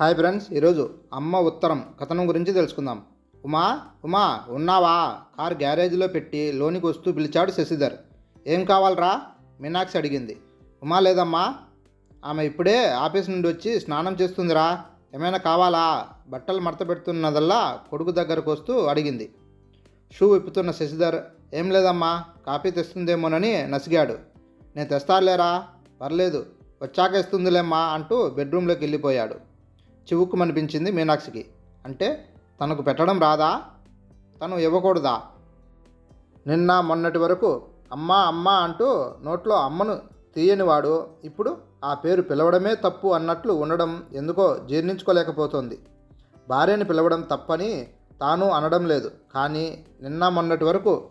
Hi friends ఈరోజు అమ్మ ఉత్తరం కథనం గురించి తెలుసుకుందాం. ఉమా ఉమా ఉన్నావా? కార్ గ్యారేజ్లో పెట్టి లోనికి వస్తూ పిలిచాడు శశిధర్. ఏం కావాలరా? మీనాక్షి అడిగింది. ఉమా లేదమ్మా. ఆమె ఇప్పుడే ఆఫీస్ నుండి వచ్చి స్నానం చేస్తుందిరా. ఏమైనా కావాలా? బట్టలు మడత పెడుతున్నదల్లా కొడుకు దగ్గరకు వస్తూ అడిగింది. షూ విప్పుతున్న శశిధర్ ఏం లేదమ్మా కాఫీ తెస్తుందేమోనని నసిగాడు. నేను తెస్తాలేరా పర్లేదు వచ్చాక ఇస్తుందిలేమ్మా అంటూ బెడ్రూమ్లోకి వెళ్ళిపోయాడు. చివుక్కుమనిపించింది మీనాక్షికి. అంటే తనకు పెట్టడం రాదా? తను ఇవ్వకూడదా? నిన్న మొన్నటి వరకు అమ్మా అమ్మ అంటూ నోట్లో అమ్మను తీయనివాడు. ఇప్పుడు ఆ పేరు పిలవడమే తప్పు అన్నట్లు ఉండడం ఎందుకో జీర్ణించుకోలేకపోతోంది. భార్యని పిలవడం తప్పని తాను అనడం లేదు. కానీ నిన్న మొన్నటి వరకు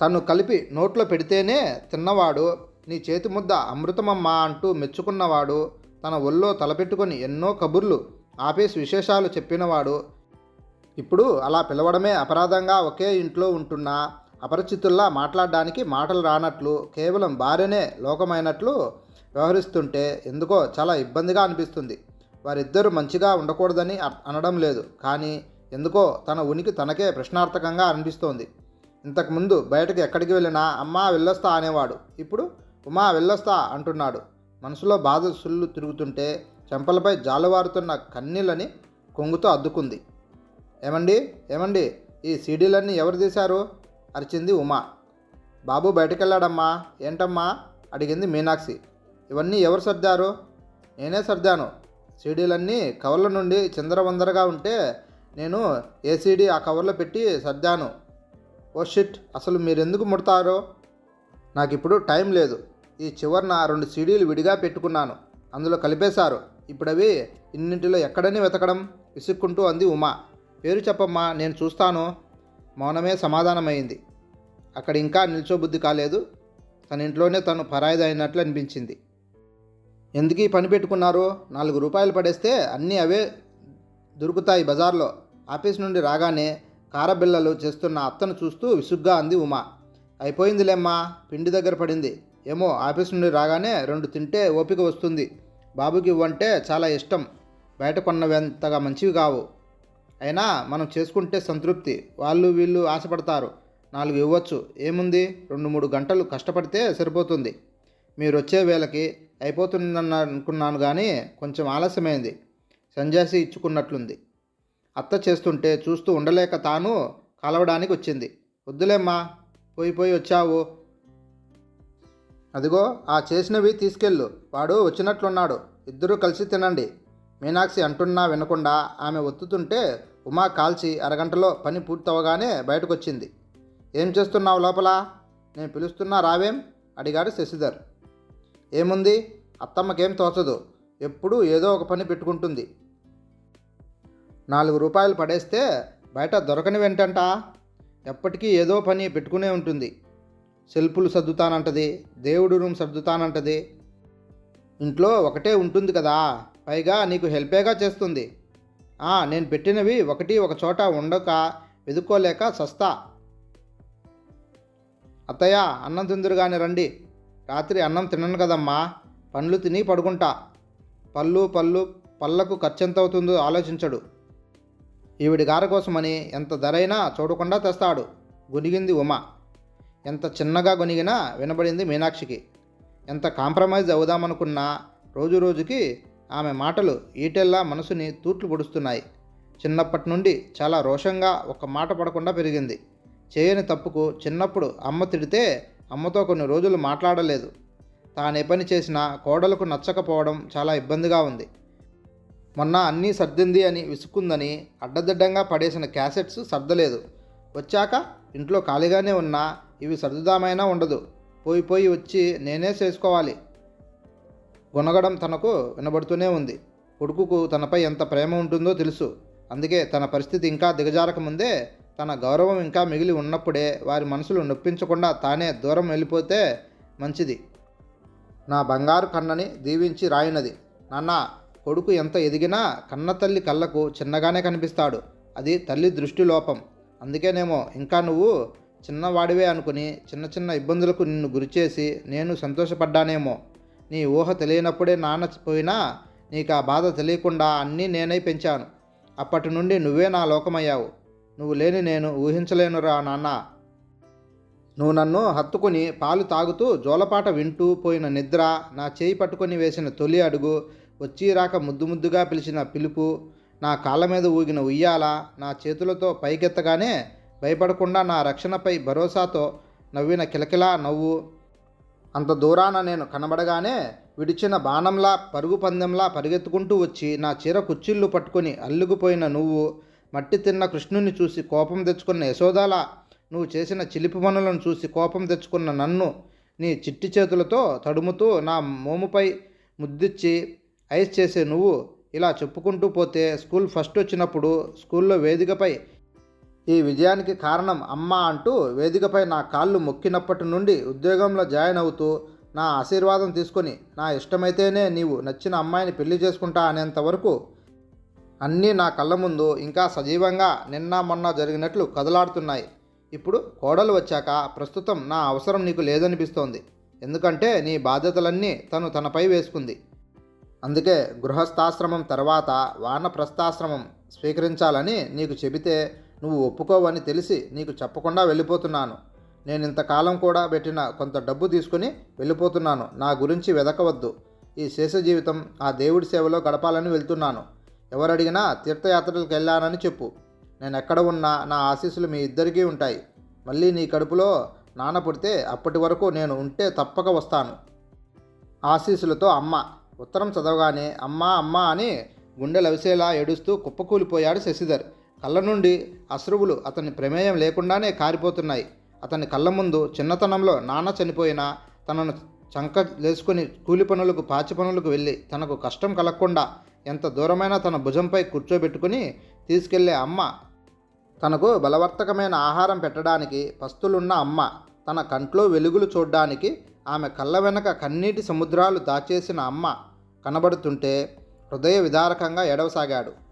తను కలిపి నోట్లో పెడితేనే తిన్నవాడు. నీ చేతి ముద్ద అమృతమమ్మా అంటూ మెచ్చుకున్నవాడు. తన ఒళ్ళో తలపెట్టుకొని ఎన్నో కబుర్లు ఆఫీస్ విశేషాలు చెప్పినవాడు. ఇప్పుడు అలా పిలవడమే అపరాధంగా ఒకే ఇంట్లో ఉంటున్న అపరిచితుల్లా మాట్లాడడానికి మాటలు రానట్లు కేవలం భార్యనే లోకమైనట్లు వ్యవహరిస్తుంటే ఎందుకో చాలా ఇబ్బందిగా అనిపిస్తుంది. వారిద్దరూ మంచిగా ఉండకూడదని అర్- అనడం లేదు. కానీ ఎందుకో తన ఉనికి తనకే ప్రశ్నార్థకంగా అనిపిస్తోంది. ఇంతకుముందు బయటకు ఎక్కడికి వెళ్ళినా అమ్మా వెళ్ళొస్తా అనేవాడు. ఇప్పుడు ఉమా వెళ్ళొస్తా అంటున్నాడు. మనసులో బాధ సుళ్ళు తిరుగుతుంటే చెంపలపై జాలవారుతున్న కన్నీళ్ళని కొంగుతో అద్దుకుంది. ఏమండి? ఏమండి? ఈ సీడీలన్నీ ఎవరు తీశారు? అరిచింది ఉమా. బాబు బయటకెళ్ళాడమ్మా. ఏంటమ్మా? అడిగింది మీనాక్షి. ఇవన్నీ ఎవరు సర్దారు? నేనే సర్దాను. సీడీలన్నీ కవర్ల నుండి చిందరవందరగా ఉంటే నేను ఏ సీడీ ఆ కవర్లో పెట్టి సర్దాను. Oh shit! అసలు మీరెందుకు ముడతారో? నాకు ఇప్పుడు టైం లేదు. ఈ చివరన రెండు సీడీలు విడిగా పెట్టుకున్నాను. అందులో కలిపేశారు. ఇప్పుడవి ఇన్నింటిలో ఎక్కడని వెతకడం విసుక్కుంటూ అంది ఉమా. పేరు చెప్పమ్మా నేను చూస్తాను. మౌనమే సమాధానమైంది. అక్కడ ఇంకా నిల్చోబుద్ధి కాలేదు. తన ఇంట్లోనే తను పరాయిది అయినట్లు అనిపించింది. ఎందుకు ఈ పని పెట్టుకున్నారు? నాలుగు రూపాయలు పడేస్తే అన్నీ అవే దొరుకుతాయి బజార్లో. ఆఫీస్ నుండి రాగానే కారబిల్లలు చేస్తున్న అత్తను చూస్తూ విసుగ్గా అంది ఉమా. అయిపోయిందిలేమ్మా పిండి దగ్గర పడింది. ఏమో ఆఫీస్ నుండి రాగానే రెండు తింటే ఓపిక వస్తుంది. బాబుకి ఇవ్వంటే చాలా ఇష్టం. బయట కొన్నవెంతగా మంచివి కావు. అయినా మనం చేసుకుంటే సంతృప్తి. వాళ్ళు వీళ్ళు ఆశపడతారు. నాలుగు ఇవ్వచ్చు. ఏముంది? రెండు మూడు గంటలు కష్టపడితే సరిపోతుంది. మీరు వచ్చే వేళకి అయిపోతుందన్న అనుకున్నాను కానీ కొంచెం ఆలస్యమైంది. సంజాసి ఇచ్చుకున్నట్లుంది. అత్త చేస్తుంటే చూస్తూ ఉండలేక తాను కలవడానికి వచ్చింది వద్దులేమ్మా పోయి పోయి వచ్చావు. అదిగో ఆ చేసినవి తీసుకెళ్ళు. వాడు వచ్చినట్లున్నాడు. ఇద్దరూ కలిసి తినండి. మీనాక్షి అంటున్నా వినకుండా ఆమె ఒత్తుతుంటే ఉమా కాల్చి అరగంటలో పని పూర్తవగానే బయటకొచ్చింది. ఏం చేస్తున్నావు లోపల? నేను పిలుస్తున్నా రావేం? అడిగాడు శశిధర్. ఏముంది? అత్తమ్మకేం తోచదు. ఎప్పుడూ ఏదో ఒక పని పెట్టుకుంటుంది. నాలుగు రూపాయలు పడేస్తే బయట దొరకని వెంటంట ఎప్పటికీ ఏదో పని పెట్టుకునే ఉంటుంది. సెల్ఫులు సర్దుతానంటది దేవుడు రూమ్ సర్దుతానంటది. ఇంట్లో ఒకటే ఉంటుంది కదా పైగా నీకు హెల్పేగా చేస్తుంది. నేను పెట్టినవి ఒకటి ఒక చోట ఉండక వెదుక్కోలేక సస్తా. అత్తయ్య అన్నం తిందురుగానే రండి. రాత్రి అన్నం తినను కదమ్మా పండ్లు తిని పడుకుంటా. పళ్ళు పళ్ళు పళ్ళకు ఖర్చెంత అవుతుందో ఆలోచించడు. ఈవిడి గారి కోసమని ఎంత ధరైనా చూడకుండా తెస్తాడు. గునిగింది ఉమా. ఎంత చిన్నగా గొనిగినా వినబడింది మీనాక్షికి. ఎంత కాంప్రమైజ్ అవుదామనుకున్నా రోజు రోజుకి ఆమె మాటలు ఈటెల్లా మనసుని తూట్లు పొడుస్తున్నాయి. చిన్నప్పటి నుండి చాలా రోషంగా ఒక మాట పడకుండా పెరిగింది. చేయని తప్పుకు చిన్నప్పుడు అమ్మ తిడితే అమ్మతో కొన్ని రోజులు మాట్లాడలేదు. తానే పని చేసినా కోడలకు నచ్చకపోవడం చాలా ఇబ్బందిగా ఉంది. మొన్న అన్నీ సర్దింది అని విసుక్కుందని అడ్డదిడ్డంగా పడేసిన క్యాసెట్స్ సర్దలేదు. వచ్చాక ఇంట్లో ఖాళీగానే ఉన్నా ఇవి సర్దుదామైనా ఉండదు. పోయి పోయి వచ్చి నేనే చేసుకోవాలి. గుణగడం తనకు వినబడుతూనే ఉంది. కొడుకుకు తనపై ఎంత ప్రేమ ఉంటుందో తెలుసు. అందుకే తన పరిస్థితి ఇంకా దిగజారక ముందే తన గౌరవం ఇంకా మిగిలి ఉన్నప్పుడే వారి మనసులు నొప్పించకుండా తానే దూరం వెళ్ళిపోతే మంచిది. నా బంగారు కన్నని దీవించి రాయినది. నాన్న కొడుకు ఎంత ఎదిగినా కన్న తల్లి కళ్ళకు చిన్నగానే కనిపిస్తాడు. అది తల్లి దృష్టి లోపం. అందుకేనేమో ఇంకా నువ్వు చిన్నవాడివే అనుకుని చిన్న చిన్న ఇబ్బందులకు నిన్ను గురిచేసి నేను సంతోషపడ్డానేమో. నీ ఊహ తెలియనప్పుడే నాన్న పోయినా నీకు ఆ బాధ తెలియకుండా అన్నీ నేనై పెంచాను. అప్పటి నుండి నువ్వే నా లోకమయ్యావు. నువ్వు లేని నేను ఊహించలేనురా నాన్న. నువ్వు నన్ను హత్తుకుని పాలు తాగుతూ జోలపాట వింటూ పోయిన నిద్ర నా చేయి పట్టుకొని వేసిన తొలి అడుగు వచ్చి రాక ముద్దు ముద్దుగా పిలిచిన పిలుపు నా కాళ్ళ మీద ఊగిన ఉయ్యాల నా చేతులతో పైకెత్తగానే భయపడకుండా నా రక్షణపై భరోసాతో నవ్విన కిలకిలా నవ్వు. అంత దూరాన నేను కనబడగానే విడిచిన బాణంలా పరుగు పందెంలా పరిగెత్తుకుంటూ వచ్చి నా చీర కుచ్చిళ్ళు పట్టుకొని అల్లుకుపోయిన నువ్వు మట్టి తిన్న కృష్ణుని చూసి కోపం తెచ్చుకున్న యశోదాలా నువ్వు చేసిన చిలిపి పనులను చూసి కోపం తెచ్చుకున్న నన్ను నీ చిట్టి చేతులతో తడుముతూ నా మోముపై ముద్దిచ్చి ఐస్ చేసే నువ్వు ఇలా చెప్పుకుంటూ పోతే స్కూల్ ఫస్ట్ వచ్చినప్పుడు స్కూల్లో వేదికపై ఈ విజయానికి కారణం అమ్మ అంటూ వేదికపై నా కాళ్ళు మొక్కినప్పటి నుండి ఉద్యోగంలో జాయిన్ అవుతూ నా ఆశీర్వాదం తీసుకొని నా ఇష్టమైతేనే నీవు నచ్చిన అమ్మాయిని పెళ్ళి చేసుకుంటా అనేంత వరకు అన్నీ నా కళ్ళ ముందు ఇంకా సజీవంగా నిన్న మొన్న జరిగినట్లు కదలాడుతున్నాయి. ఇప్పుడు కోడలు వచ్చాక ప్రస్తుతం నా అవసరం నీకు లేదనిపిస్తోంది. ఎందుకంటే నీ బాధ్యతలన్నీ తను తనపై వేసుకుంది. అందుకే గృహస్థాశ్రమం తర్వాత వానప్రస్థాశ్రమం స్వీకరించాలని నీకు చెబితే నువ్వు ఒప్పుకోవని తెలిసి నీకు చెప్పకుండా వెళ్ళిపోతున్నాను. నేను ఇంతకాలం కూడా పెట్టిన కొంత డబ్బు తీసుకుని వెళ్ళిపోతున్నాను. నా గురించి వెదకవద్దు. ఈ శేష జీవితం ఆ దేవుడి సేవలో గడపాలని వెళ్తున్నాను. ఎవరడిగినా తీర్థయాత్రలకు వెళ్ళానని చెప్పు. నేను ఎక్కడ ఉన్నా నా ఆశీస్సులు మీ ఇద్దరికీ ఉంటాయి. మళ్ళీ నీ కడుపులో నాన్న పుడితే అప్పటి వరకు నేను ఉంటే తప్పక వస్తాను. ఆశీస్సులతో అమ్మ. ఉత్తరం చదవగానే అమ్మా అమ్మా అని గుండె లవిసేలా ఏడుస్తూ కుప్పకూలిపోయాడు శశిధర్. కళ్ళ నుండి అశ్రువులు అతని ప్రమేయం లేకుండానే కారిపోతున్నాయి. అతని కళ్ళ ముందు చిన్నతనంలో నాన్న చనిపోయినా తనను చంక లేసుకొని కూలి పనులకు పాచి పనులకు వెళ్ళి తనకు కష్టం కలగకుండా ఎంత దూరమైనా తన భుజంపై కూర్చోబెట్టుకుని తీసుకెళ్ళే అమ్మ. తనకు బలవర్తకమైన ఆహారం పెట్టడానికి పస్తులున్న అమ్మ తన కంట్లో వెలుగులు చూడ్డానికి ఆమె కళ్ళ వెనక కన్నీటి సముద్రాలు దాచేసిన అమ్మ కనబడుతుంటే హృదయ విదారకంగా ఎడవసాగాడు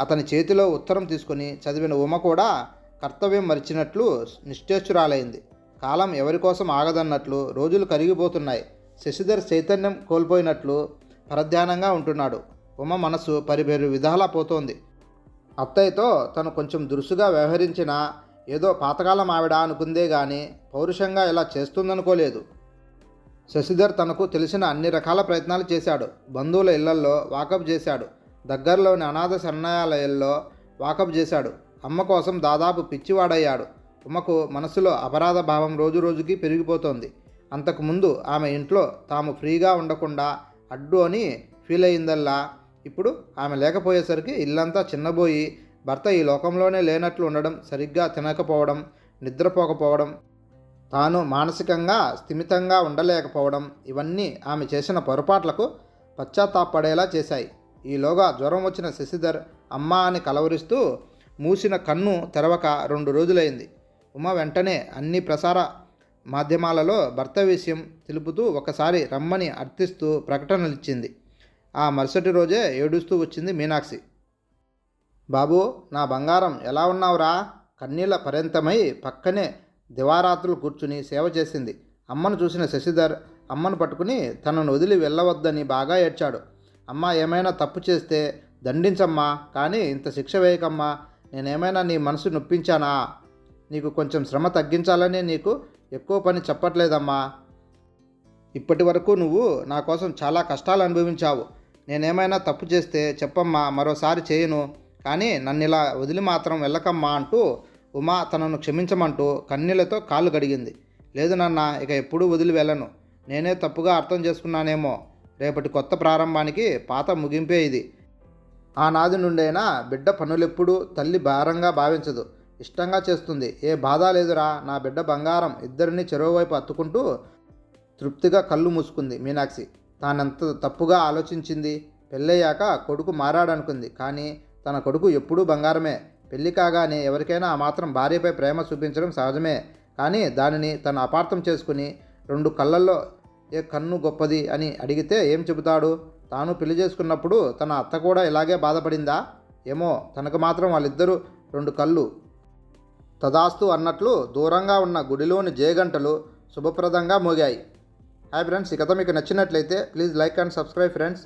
అతని చేతిలో ఉత్తరం తీసుకుని చదివిన ఉమ కూడా కర్తవ్యం మరిచినట్లు నిశ్చేష్చురాలైంది కాలం ఎవరి కోసం ఆగదన్నట్లు రోజులు కరిగిపోతున్నాయి. శశిధర్ చైతన్యం కోల్పోయినట్లు పరధ్యానంగా ఉంటున్నాడు. ఉమ మనసు పరిపేరు విధాలా పోతోంది. అత్తయ్యతో తను కొంచెం దురుసుగా వ్యవహరించిన ఏదో పాతకాలం ఆవిడ అనుకుందే గాని పౌరుషంగా ఇలా చేస్తుందనుకోలేదు. శశిధర్ తనకు తెలిసిన అన్ని రకాల ప్రయత్నాలు చేశాడు. బంధువుల ఇళ్ళల్లో వాకప్ చేశాడు. దగ్గరలోని అనాథ శరణాలయాల్లో వాకప్ చేశాడు. అమ్మ కోసం దాదాపు పిచ్చివాడయ్యాడు. ఉమ్మకు మనసులో అపరాధ భావం రోజు రోజుకి పెరిగిపోతోంది. అంతకుముందు ఆమె ఇంట్లో తాము ఫ్రీగా ఉండకుండా అడ్డు అని ఫీల్ అయిందల్లా ఇప్పుడు ఆమె లేకపోయేసరికి ఇల్లంతా చిన్నబోయి భర్త ఈ లోకంలోనే లేనట్లు ఉండడం సరిగ్గా తినకపోవడం నిద్రపోకపోవడం తాను మానసికంగా స్థిమితంగా ఉండలేకపోవడం ఇవన్నీ ఆమె చేసిన పొరపాట్లకు పశ్చాత్తాపడేలా చేశాయి. ఈలోగా జ్వరం వచ్చిన శశిధర్ అమ్మ అని కలవరిస్తూ మూసిన కన్ను తెరవక రెండు రోజులైంది. ఉమ వెంటనే అన్ని ప్రసార మాధ్యమాలలో భర్త విషయం తెలుపుతూ ఒకసారి రమ్మని అర్థిస్తూ ప్రకటనలిచ్చింది. ఆ మరుసటి రోజే ఏడుస్తూ వచ్చింది మీనాక్షి. బాబు నా బంగారం ఎలా ఉన్నావురా? కన్నీళ్ళ పర్యంతమై పక్కనే దివారాత్రులు కూర్చుని సేవ చేసింది. అమ్మను చూసిన శశిధర్ అమ్మను పట్టుకుని తనను వదిలి వెళ్ళవద్దని బాగా ఏడ్చాడు. అమ్మ ఏమైనా తప్పు చేస్తే దండించమ్మా కానీ ఇంత శిక్ష వేయకమ్మా నేనేమైనా నీ మనసు నొప్పించానా? నీకు కొంచెం శ్రమ తగ్గించాలని నీకు ఎక్కువ పని చెప్పట్లేదమ్మా. ఇప్పటి వరకు నువ్వు నా కోసం చాలా కష్టాలు అనుభవించావు. నేనేమైనా తప్పు చేస్తే చెప్పమ్మా మరోసారి చేయను. కానీ నన్ను ఇలా వదిలి మాత్రం వెళ్ళకమ్మా అంటూ ఉమా తనను క్షమించమంటూ కన్నీళ్ళతో కాళ్ళు గడిగింది లేదు నాన్న ఇక ఎప్పుడూ వదిలి వెళ్ళను. నేనే తప్పుగా అర్థం చేసుకున్నానేమో. రేపటి కొత్త ప్రారంభానికి పాత ముగింపే ఇది. ఆనాది నుండైనా బిడ్డ పనులెప్పుడూ తల్లి భారంగా భావించదు. ఇష్టంగా చేస్తుంది. ఏ బాధ లేదురా నా బిడ్డ బంగారం ఇద్దరిని చెరోవైపు అత్తుకుంటూ తృప్తిగా కళ్ళు మూసుకుంది మీనాక్షి. తానెంత తప్పుగా ఆలోచించింది. పెళ్ళయ్యాక కొడుకు మారాడనుకుంది. కానీ తన కొడుకు ఎప్పుడూ బంగారమే. పెళ్ళి కాగానే ఎవరికైనా ఆ మాత్రం భార్యపై ప్రేమ చూపించడం సహజమే. కానీ దానిని తను అపార్థం చేసుకుని రెండు కళ్ళల్లో ఏ కన్ను గొప్పది అని అడిగితే ఏం చెబుతాడు? తాను పెళ్ళి చేసుకున్నప్పుడు తన అత్త కూడా ఇలాగే బాధపడిందా? ఏమో తనకు మాత్రం వాళ్ళిద్దరూ రెండు కళ్ళు. తదాస్తు అన్నట్లు దూరంగా ఉన్న గుడిలోని జేగంటలు శుభప్రదంగా మోగాయి. హాయ్ ఫ్రెండ్స్ ఈ కథ మీకు నచ్చినట్లయితే please like and subscribe friends.